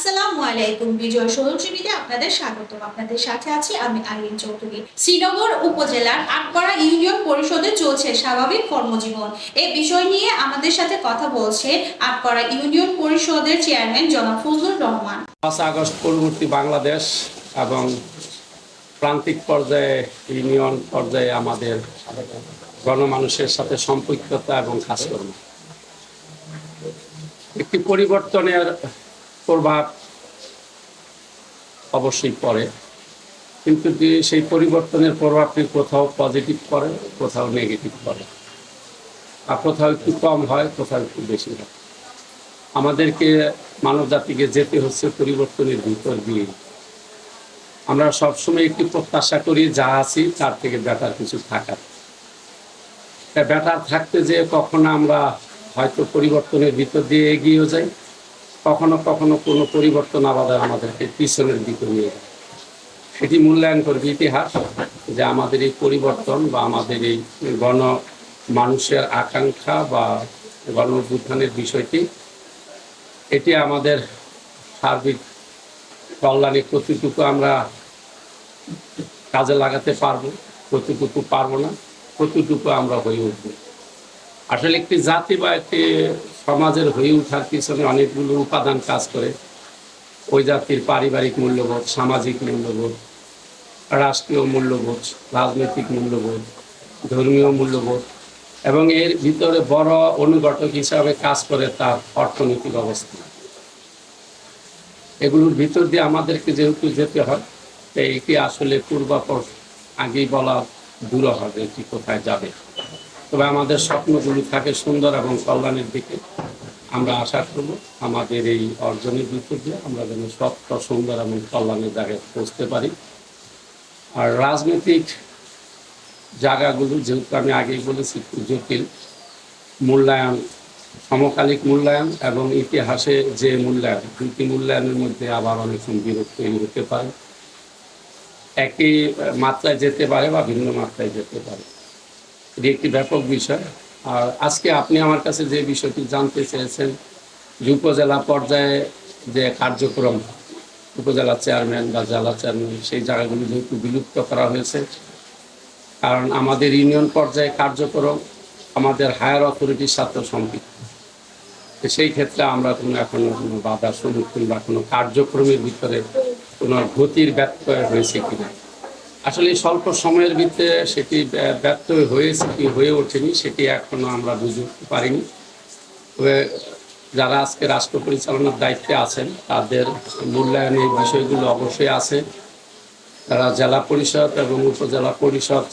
আসসালামু আলাইকুম বিজয় আপনাদের স্বাগত আপনাদের সাথে আছি আমি চৌধুরী। শ্রীনগর উপজেলার আটপাড়া ইউনিয়ন পরিষদে চলছে স্বাভাবিক কর্মজীবন। বিষয় নিয়ে আমাদের সাথে কথা বলছে আটপাড়া ইউনিয়ন পরিষদের চেয়ারম্যান জনাব ফজলুর রহমান। পাঁচ আগস্ট পূর্ববর্তী বাংলাদেশ এবং প্রান্তিক পর্যায়ে ইউনিয়ন পর্যায়ে আমাদের গণমানুষের সাথে সম্পৃক্ততা এবং কাজকর্ম। একটি পরিবর্তনের প্রভাব অবশ্যই পড়ে, কিন্তু সেই পরিবর্তনের প্রভাবটি কোথাও পজিটিভ পড়ে, কোথাও নেগেটিভ পড়ে? আর কোথাও একটু কম হয়, কোথাও একটু বেশি হয়। আমাদেরকে মানব জাতিকে যেতে হচ্ছে পরিবর্তনের ভিতর দিয়ে। আমরা সবসময় একটি প্রত্যাশা করি, যা আছি তার থেকে বেটার কিছু থাকার। বেটার থাকতে যে কখনো আমরা হয়তো পরিবর্তনের ভিতর দিয়ে এগিয়েও যাই। কখনো কখনো কোনো পরিবর্তন আলাদা আমাদেরকে পিছনের দিকে নিয়ে সেটি মূল্যায়ন করবে ইতিহাস যে আমাদের এই পরিবর্তন বা আমাদের এই গণ মানুষের আকাঙ্ক্ষা বা গণ অভ্যুত্থানের বিষয়টি, এটি আমাদের সার্বিক কল্যাণে কতটুকু আমরা কাজে লাগাতে পারব, কতটুকু পারব না, কতটুকু আমরা হয়ে উঠব। আসলে একটি জাতি বা একটি সমাজের হয়ে ওঠার পিছনে অনেকগুলো উপাদান কাজ করে। ওই জাতির পারিবারিক মূল্যবোধ, সামাজিক মূল্যবোধ, রাষ্ট্রীয় মূল্যবোধ, রাজনৈতিক মূল্যবোধ, ধর্মীয় মূল্যবোধ এবং এর ভিতরে বড় অনুঘটক হিসাবে কাজ করে তার অর্থনৈতিক অবস্থা। এগুলোর ভিতর দিয়ে আমাদেরকে যেহেতু যেতে হয়, তাই এটি আসলে পূর্বাপর আগেই বলা দূর হবে এটি কোথায় যাবে। তবে আমাদের স্বপ্নগুলো থাকে সুন্দর এবং কল্যাণের দিকে, আমরা আশা করব আমাদের এই অর্জনের ভিতর দিয়ে আমরা যেন স্বপ্ন, সুন্দর এবং কল্যাণের জায়গায় পৌঁছতে পারি। আর রাজনৈতিক জায়গাগুলো যেহেতু আমি আগেই বলেছি জটিল, মূল্যায়ন, সমকালিক মূল্যায়ন এবং ইতিহাসে যে মূল্যায়ন, দুটি মূল্যায়নের মধ্যে আবার অনেক বিরোধ তৈরি হতে পারে। একই মাত্রায় যেতে পারে বা ভিন্ন মাত্রায় যেতে পারে। এটি একটি ব্যাপক বিষয়। আর আজকে আপনি আমার কাছে যে বিষয়টি জানতে চেয়েছেন, যে উপজেলা পর্যায়ে যে কার্যক্রম, উপজেলা চেয়ারম্যান বা জেলা চেয়ারম্যান, সেই জায়গাগুলি যেহেতু বিলুপ্ত করা হয়েছে, কারণ আমাদের ইউনিয়ন পর্যায়ে কার্যক্রম আমাদের হায়ার অথরিটির সাথে সম্পৃক্ত। সেই ক্ষেত্রে আমরা কোনো এখনও কোনো বাধার সম্মুখীন বা কোনো কার্যক্রমের ভিতরে কোনো গতির ব্যত্যয় হয়েছে কিনা। আসলে স্বল্প সময়ের ভিতরে সেটি ব্য- ব্যত্যয় হয়েছে কি হয়ে ওঠেনি, সেটি এখনও আমরা বুঝতে পারিনি। তবে যারা আজকে রাষ্ট্র পরিচালনার দায়িত্বে আছেন, তাদের মূল্যায়নের বিষয়গুলো অবশ্যই আছে। তারা জেলা পরিষদ এবং উপজেলা পরিষদ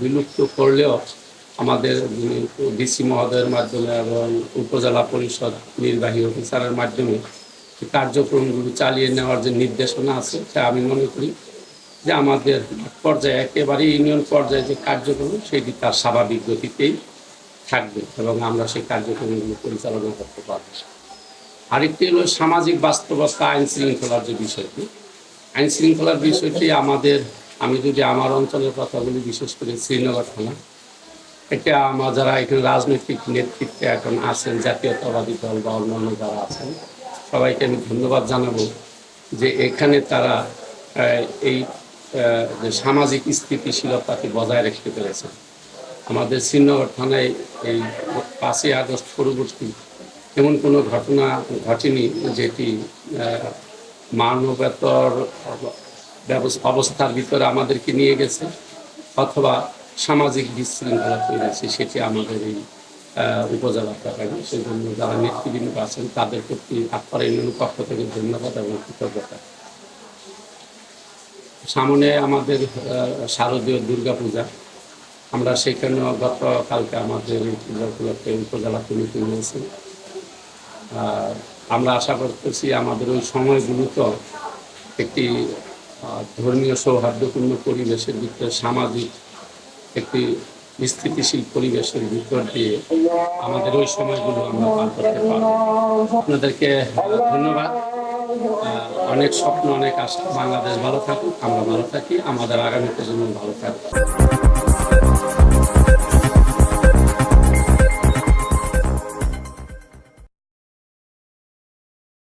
বিলুপ্ত করলেও আমাদের ডিসি মহোদয়ের মাধ্যমে এবং উপজেলা পরিষদ নির্বাহী অফিসারের মাধ্যমে কার্যক্রমগুলো চালিয়ে নেওয়ার যে নির্দেশনা আছে, তা আমি মনে করি যে আমাদের পর্যায়ে একেবারে ইউনিয়ন পর্যায়ে যে কার্যক্রম, সেটি তার স্বাভাবিক গতিতেই থাকবে এবং আমরা সেই কার্যক্রমগুলো পরিচালনা করতে পারব। আরেকটি হলো সামাজিক বাস্তবতা আইন শৃঙ্খলার যে বিষয়টি। আইন শৃঙ্খলার বিষয়টি আমাদের, আমি যদি আমার অঞ্চলের কথা বলি, বিশেষ করে শ্রীনগর থানা, এটা আমার যারা এখানে রাজনৈতিক নেতৃত্বে এখন আছেন, জাতীয়তাবাদী দল বা অন্যান্য যারা আছেন, সবাইকে আমি ধন্যবাদ জানাব যে এখানে তারা এই যে সামাজিক স্থিতিশীলতাকে বজায় রাখতে পেরেছে। আমাদের শ্রীনগর থানায় এই পাঁচই আগস্ট পরবর্তী এমন কোনো ঘটনা ঘটেনি যেটি মানবতর অবস্থার ভিতরে আমাদেরকে নিয়ে গেছে অথবা সামাজিক বিশৃঙ্খলা তৈরি সেটি আমাদের এই উপজেলা এলাকায় সেই জন্য যারা নেতৃবৃন্দ আছেন তাদের প্রতি ইউনিয়ন পক্ষ থেকে ধন্যবাদ এবং কৃতজ্ঞতা। সামনে আমাদের শারদীয় দুর্গা পূজা আমরা সেখানেও গতকালকে আমাদের এই পূজা উপলক্ষে উপজেলা কমিটি নিয়েছি। আমরা আশা করতেছি আমাদের ওই সময়গুলোতে একটি ধর্মীয় সৌহার্দ্যপূর্ণ পরিবেশের ভিতরে, সামাজিক একটি স্থিতিশীল পরিবেশের ভিতর দিয়ে আমাদের ওই সময়গুলো আমরা পার করতে পারব। আপনাদেরকে ধন্যবাদ। অনেক স্বপ্ন, অনেক আশা। বাংলাদেশ ভালো থাকুক, আমরা ভালো থাকি, আমাদের আগামী প্রজন্ম ভালো থাকুক।